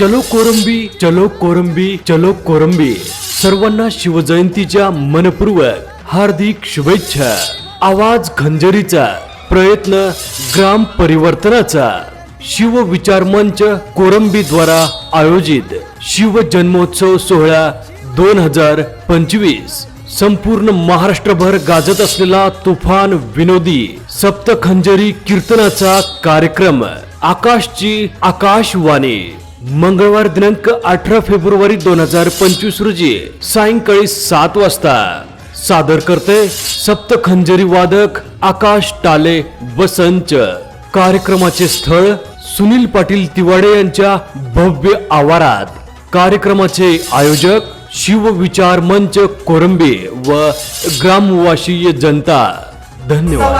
चलो कोरंबी चलो कोरंबी चलो कोरंबी. सर्वांना शिवजयंतीच्या मनपूर्वक हार्दिक शुभेच्छा. आवाज खंजरीचा प्रयत्न ग्राम परिवर्तनाचा. शिव विचार मंच कोरंबी द्वारा आयोजित शिव जन्मोत्सव सोहळा दोन हजार पंचवीस. संपूर्ण महाराष्ट्रभर गाजत असलेला तुफान विनोदी सप्तखंजरी कीर्तनाचा कार्यक्रम आकाशची आकाशवाणी. मंगळवार दिनांक अठरा फेब्रुवारी दोन हजार पंचवीस रोजी सायंकाळी सात वाजता. सादर करते सप्तखंजरी वादक आकाश टाले वसंत. कार्यक्रमाचे स्थळ सुनील पाटील तिवाडे यांच्या भव्य आवारात. कार्यक्रमाचे आयोजक शिव विचार मंच कोरंबे व ग्रामवासीय जनता. धन्यवाद.